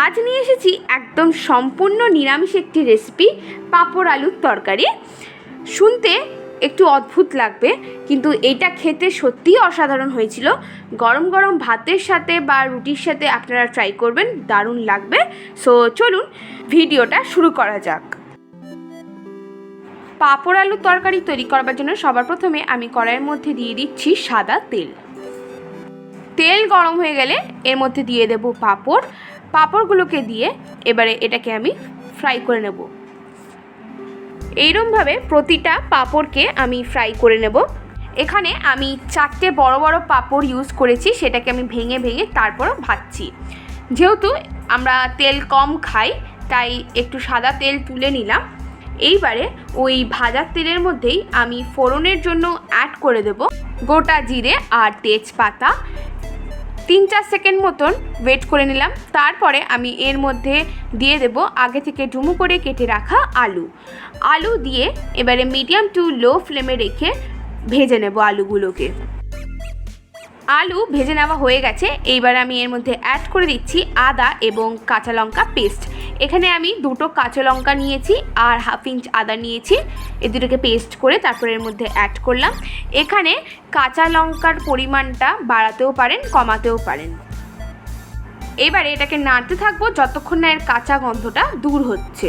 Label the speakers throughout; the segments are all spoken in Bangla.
Speaker 1: আজ নিয়ে এসেছি একদম সম্পূর্ণ নিরামিষ একটি রেসিপি পাঁপড় আলুর তরকারি। শুনতে একটু অদ্ভুত লাগবে, কিন্তু এটা খেতে সত্যিই অসাধারণ হয়েছিল। গরম গরম ভাতের সাথে বা রুটির সাথে আপনারা ট্রাই করবেন, দারুণ লাগবে। সো চলুন ভিডিওটা শুরু করা যাক। পাঁপড় আলুর তরকারি তৈরি করবার জন্য সবার প্রথমে আমি কড়াইয়ের মধ্যে দিয়ে দিচ্ছি সাদা তেল। তেল গরম হয়ে গেলে এর মধ্যে দিয়ে দেব পাঁপড়। পাঁপড়গুলোকে দিয়ে এবারে এটাকে আমি ফ্রাই করে নেব। এইরমভাবে প্রতিটা পাঁপড়কে আমি ফ্রাই করে নেব। এখানে আমি চারটে বড় বড় পাঁপড় ইউজ করেছি, সেটাকে আমি ভেঙে ভেঙে তারপরও ভাজছি। যেহেতু আমরা তেল কম খাই, তাই একটু সাদা তেল তুলে নিলাম। এইবারে ওই ভাজার তেলের মধ্যেই আমি ফোড়নের জন্য অ্যাড করে দেব। গোটা জিরে আর তেজপাতা। তিন চার সেকেন্ড মতন ওয়েট করে নিলাম। তারপরে আমি এর মধ্যে দিয়ে দেব আগে থেকে ডুমু করে কেটে রাখা আলু। আলু দিয়ে এবারে মিডিয়াম টু লো ফ্লেমে রেখে ভেজে নেব আলুগুলোকে। আলু ভেজে নেওয়া হয়ে গেছে। এইবার আমি এর মধ্যে অ্যাড করে দিচ্ছি আদা এবং কাঁচা লঙ্কা পেস্ট এখানে আমি দুটো কাঁচা লঙ্কা নিয়েছি আর হাফ ইঞ্চ আদা নিয়েছি। এ দুটোকে পেস্ট করে তারপরে এর মধ্যে অ্যাড করলাম। এখানে কাঁচা লঙ্কার পরিমাণটা বাড়াতেও পারেন, কমাতেও পারেন। এবারে এটাকে নাড়তে থাকব যতক্ষণ না এর কাঁচা গন্ধটা দূর হচ্ছে।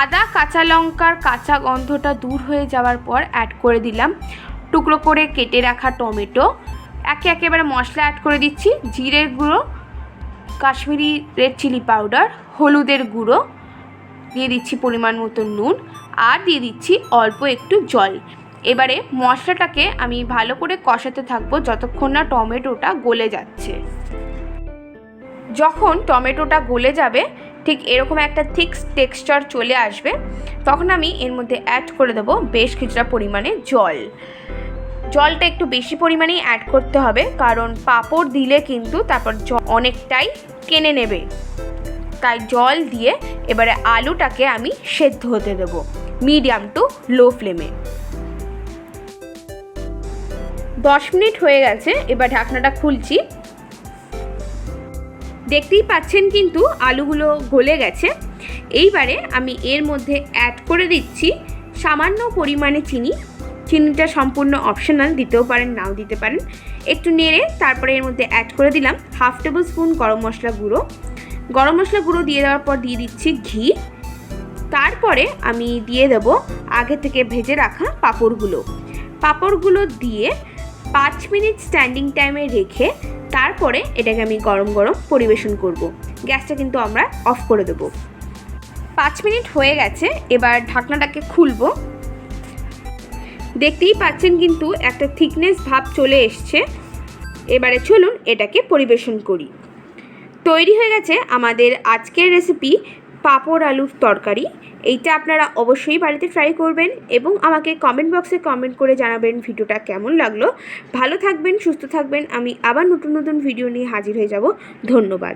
Speaker 1: আদা, কাঁচা লঙ্কার কাঁচা গন্ধটা দূর হয়ে যাওয়ার পর অ্যাড করে দিলাম। টুকরো করে কেটে রাখা টমেটো। একে একেবারে মশলা অ্যাড করে দিচ্ছি, জিরের গুঁড়ো, কাশ্মীরি রেড চিলি পাউডার হলুদের গুঁড়ো, দিয়ে দিচ্ছি পরিমাণ মতো নুন, আর দিয়ে দিচ্ছি অল্প একটু জল। এবারে মশলাটাকে আমি ভালো করে কষাতে থাকব যতক্ষণ না টমেটোটা গলে যাচ্ছে। যখন টমেটোটা গলে যাবে, ঠিক এরকম একটা থিক টেক্সচার চলে আসবে, তখন আমি এর মধ্যে অ্যাড করে দেবো বেশ কিছুটা পরিমাণে জল। জলটা একটু বেশি পরিমাণেই অ্যাড করতে হবে, কারণ পাঁপড় দিলে কিন্তু তারপর অনেকটাই টেনে নেবে। তাই জল দিয়ে এবারে আলুটাকে আমি সেদ্ধ হতে দেবো মিডিয়াম টু লো ফ্লেমে দশ মিনিট হয়ে গেছে, এবার ঢাকনাটা খুলছি। দেখতেই পাচ্ছেন কিন্তু আলুগুলো গলে গেছে। এইবারে আমি এর মধ্যে অ্যাড করে দিচ্ছি সামান্য পরিমাণে চিনি চিনিটা সম্পূর্ণ অপশনাল দিতেও পারেন, নাও দিতে পারেন। একটু নেড়ে তারপরে এর মধ্যে অ্যাড করে দিলাম হাফ টেবিল স্পুন গরম মশলা গুঁড়ো। গরম মশলা গুঁড়ো দিয়ে দেওয়ার পর দিয়ে দিচ্ছি ঘি। তারপরে আমি দিয়ে দেব আগে থেকে ভেজে রাখা পাঁপড়গুলো। পাঁপড়গুলো দিয়ে পাঁচ মিনিট স্ট্যান্ডিং টাইমে রেখে তারপরে এটাকে আমি গরম গরম পরিবেশন করব। গ্যাসটা কিন্তু আমরা অফ করে দেবো। পাঁচ মিনিট হয়ে গেছে, এবার ঢাকনাটাকে খুলবো। দেখতেই পাচ্ছেন কিন্তু একটা থিকনেস ভাব চলে এসছে। এবারে চলুন এটাকে পরিবেশন করি। তৈরি হয়ে গেছে আমাদের আজকের রেসিপি পাঁপড় আলুর তরকারি। এইটা আপনারা অবশ্যই বাড়িতে ট্রাই করবেন এবং আমাকে কমেন্ট বক্সে কমেন্ট করে জানাবেন ভিডিওটা কেমন লাগল। ভালো থাকবেন, সুস্থ থাকবেন। আমি আবার নতুন নতুন ভিডিও নিয়ে হাজির হয়ে যাব। ধন্যবাদ।